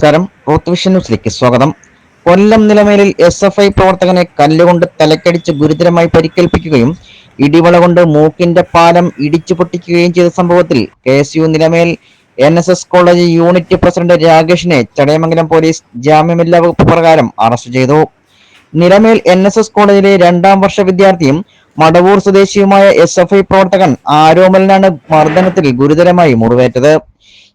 നമസ്കാരം. Ruth vision ന്യൂസിലേക്ക് സ്വാഗതം. കൊല്ലം നിലമേലിൽ എസ് എഫ് ഐ പ്രവർത്തകനെ കല്ലുകൊണ്ട് തലക്കടിച്ച് ഗുരുതരമായി പരിക്കേൽപ്പിക്കുകയും ഇടിവള കൊണ്ട് മൂക്കിന്റെ പാലം ഇടിച്ചു പൊട്ടിക്കുകയും ചെയ്ത സംഭവത്തിൽ K S U Nilamel N S S college unit president രാകേഷിനെ Chadayamangalam police ജാമ്യമില്ലാ വകുപ്പ് പ്രകാരം അറസ്റ്റ് ചെയ്തു. നിലമേൽ എൻ എസ് എസ് കോളേജിലെ രണ്ടാം വർഷ വിദ്യാർത്ഥിയും മടവൂർ സ്വദേശിയുമായ എസ് എഫ് ഐ പ്രവർത്തകൻ ആരോമലിനാണ് മർദ്ദനത്തിൽ ഗുരുതരമായി മുറിവേറ്റത്.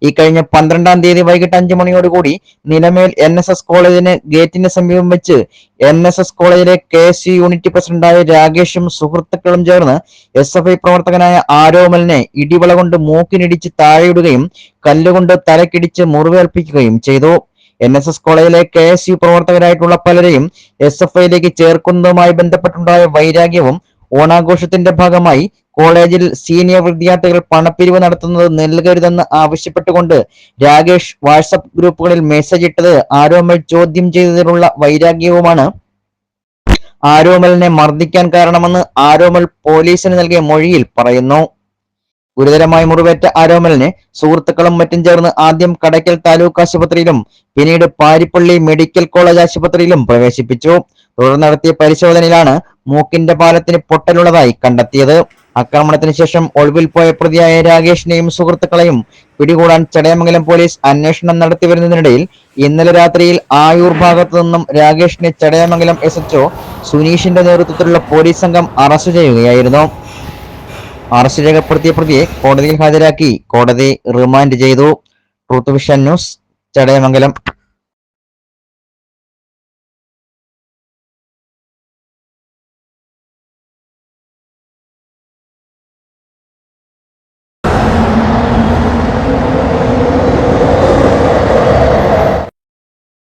ഈ കഴിഞ്ഞ പന്ത്രണ്ടാം തീയതി വൈകിട്ട് അഞ്ചു മണിയോടുകൂടി നിലമേൽ എൻ എസ് എസ് കോളേജിന് ഗേറ്റിന് സമീപം വെച്ച് എൻ എസ് എസ് കോളേജിലെ കെ എസ് യു യൂണിറ്റ് പ്രസിഡന്റായ രാകേഷും സുഹൃത്തുക്കളും ചേർന്ന് എസ് എഫ് ഐ പ്രവർത്തകനായ ആരോമലിനെ ഇടിവള കൊണ്ട് മൂക്കിനിടിച്ച് താഴെയിടുകയും കല്ലുകൊണ്ട് തലക്കിടിച്ച് മുറിവേൽപ്പിക്കുകയും ചെയ്തു. എൻ എസ് എസ് കോളേജിലെ കെ എസ് യു പ്രവർത്തകരായിട്ടുള്ള പലരെയും എസ് എഫ് ഐയിലേക്ക് ചേർക്കുന്നതുമായി ബന്ധപ്പെട്ടുണ്ടായ വൈരാഗ്യവും ഓണാഘോഷത്തിന്റെ ഭാഗമായി കോളേജിൽ സീനിയർ വിദ്യാർത്ഥികൾ പണപ്പിരിവ് നടത്തുന്നത് നൽകരുതെന്ന് ആവശ്യപ്പെട്ടുകൊണ്ട് രാകേഷ് വാട്സപ്പ് ഗ്രൂപ്പുകളിൽ മെസ്സേജ് ഇട്ടത് ആരോമൽ ചോദ്യം ചെയ്തതിലുള്ള വൈരാഗ്യവുമാണ്. ആരോമലിനെ മർദ്ദിക്കാൻ കാരണമെന്ന് ആരോമൽ പോലീസിന് നൽകിയ മൊഴിയിൽ പറയുന്നു. ഗുരുതരമായി മുറിവേറ്റ ആരോമലിനെ സുഹൃത്തുക്കളും മറ്റും ചേർന്ന് ആദ്യം കടയ്ക്കൽ താലൂക്ക് ആശുപത്രിയിലും പിന്നീട് പാരിപ്പള്ളി മെഡിക്കൽ കോളേജ് ആശുപത്രിയിലും പ്രവേശിപ്പിച്ചു. തുടർന്ന് നടത്തിയ പരിശോധനയിലാണ് മൂക്കിന്റെ പാലത്തിന് പൊട്ടലുള്ളതായി കണ്ടെത്തിയത്. ആക്രമണത്തിന് ശേഷം ഒളിവിൽ പോയ പ്രതിയായ രാകേഷിനെയും സുഹൃത്തുക്കളെയും പിടികൂടാൻ ചടയമംഗലം പോലീസ് അന്വേഷണം നടത്തി വരുന്നതിനിടയിൽ ഇന്നലെ രാത്രിയിൽ ആയൂർ ഭാഗത്തു നിന്നും രാകേഷിനെ ചടയമംഗലം എസ് എച്ച്ഒ സുനീഷിന്റെ നേതൃത്വത്തിലുള്ള പോലീസ് സംഘം അറസ്റ്റ് ചെയ്യുകയായിരുന്നു. അറസ്റ്റ് രേഖപ്പെടുത്തിയ പ്രതിയെ കോടതിയിൽ ഹാജരാക്കി. കോടതി റിമാൻഡ് ചെയ്തു. Truth vision news Chadayamangalam.